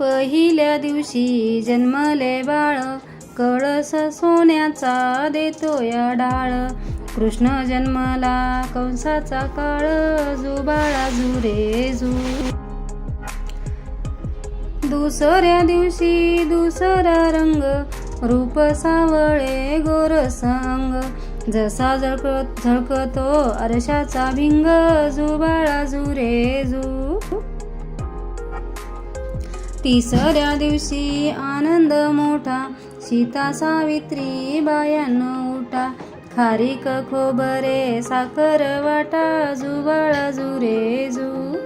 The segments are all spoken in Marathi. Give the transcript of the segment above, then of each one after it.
पहिल्या दिवशी जन्मले बाळ. कळस सोन्याचा देतो या डाळ. कृष्ण जन्मला कंसाचा काळ. जुबाळा जुरे जू दुसऱ्या दिवशी दुसरा रंग. रूप सावळे गोरसंग जसा झळकत झळकतो आरशाचा भिंग. जुबाळा जुरे जू. तिसऱ्या दिवशी आनंद मोठा. सीता सावित्री बायानं उठा. खारीक खोबरे साखर वाटा जुबाळा जुरे जू.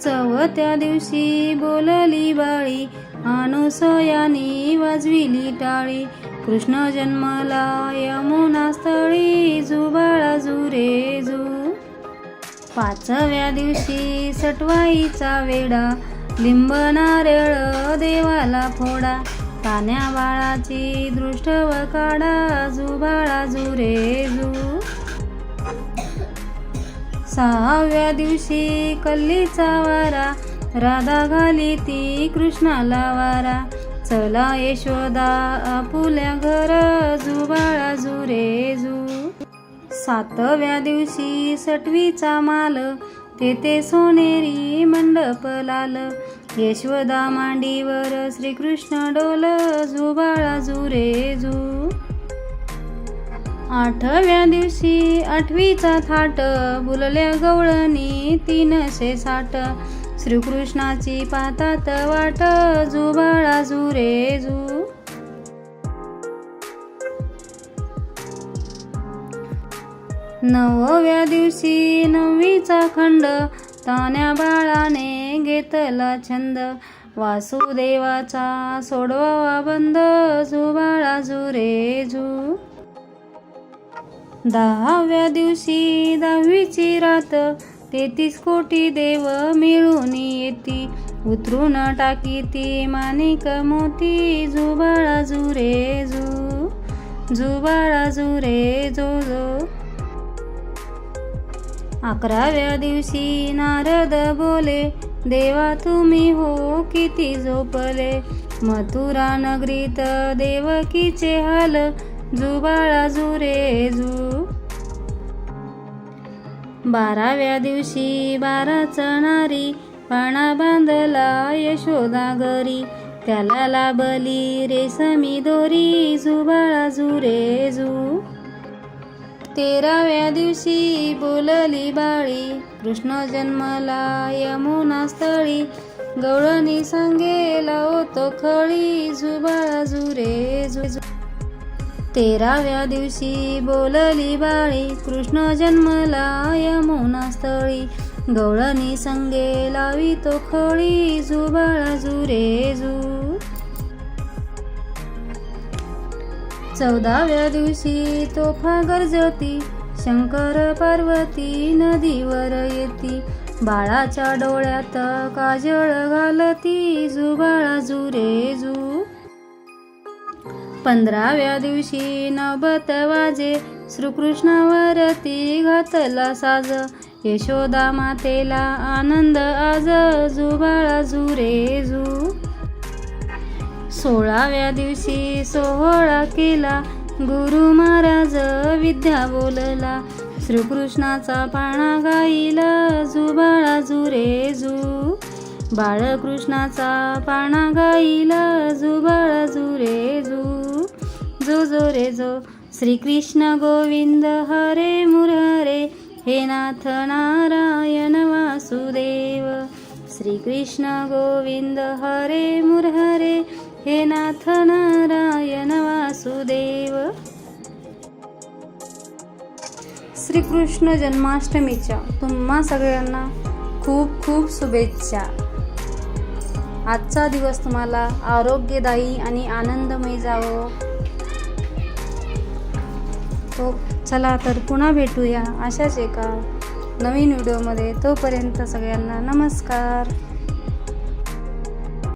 चवथ्या दिवशी बोलली बाळी. अनुसयानी वाजविली टाळी. कृष्ण जन्मला यमुना स्थळी जुबाळा जुरे जू. पाचव्या दिवशी सटवाईचा वेडा लिंब नारळ देवाला फोडा. पाण्या बाळाची दृष्टव काढा जुबाळा जुरे जू सहाव्या दिवशी कल्लीचा वारा राधा घाली ती कृष्णाला वारा. चला यशोदा आपुल्या घर जुबाळा जुरे जू सातव्या दिवशी सटवीचा माल तेथे सोनेरी मंडप लाल यशोदा मांडीवर श्रीकृष्ण डोल जुबाळा जुरे झू आठव्या दिवशी आठवीचा थाट बुलल्या गवळणी तीनशे साठ. श्रीकृष्णाची पातात वाट जुबाळा जुरे जु. नवव्या दिवशी नववीचा खंड तान्या बाळाने घेतला छंद. वासुदेवाचा सोडवावा बंद जुबाळा जुरे झू दहाव्या दिवशी दहावीची रात तेहतीस कोटी देव मिळून येती. उतरून टाकी ती मानिक मोती जुबाळा जुरे जू. जुबाळा जुरे जो जो. अकराव्या दिवशी नारद बोले देवा तुम्ही हो किती झोपले. मथुरा नगरीत देवकीचे हाल जुबाळा जुरे जू. बाराव्या दिवशी बारा चणारी पाणा बांधला यशोदा घरी. त्याला लाभली रेसमी दोरी जुबाळा जुरे जू. तेराव्या दिवशी बोलली बाळी कृष्ण जन्मला यमुना स्थळी गौळणी सांगेला तो खळी जुबाळा जुरे तेराव्या दिवशी बोलली बाळी कृष्ण जन्मला यमुना स्थळी गौळणी संगे लावी तो खळी जुबाळा जुरे जू चौदाव्या दिवशी तोफा गरजती शंकर पार्वती नदीवर येती. बाळाच्या डोळ्यात काजळ घालती जुबाळा जुरे जू पंधराव्या दिवशी नवत वाजे श्रीकृष्णावरती घातला साज. यशोदा मातेला आनंद आज जुबाळा जुरे जू. सोळाव्या दिवशी सोहळा केला. गुरु महाराज विद्या बोलला. श्रीकृष्णाचा पाणा गाईला जुबाळा जुरे जू बाळकृष्णाचा पाणा गाईला जुबाळा जुरे जू जो. जो रे जो. श्रीकृष्ण गोविंद हरे मुरारे. हे नाथ नारायण वासुदेव. श्रीकृष्ण गोविंद हरे मुरहरे हे नाथ नारायण वासुदेव. श्रीकृष्ण जन्माष्टमीच्या तुम्हा सगळ्यांना खूप खूप शुभेच्छा. आजचा दिवस तुम्हाला आरोग्यदायी आणि आनंदमय जावो. तो चला तर पुन्हा भेटूया अशाच एका नवीन व्हिडिओमध्ये. तोपर्यंत सगळ्यांना नमस्कार.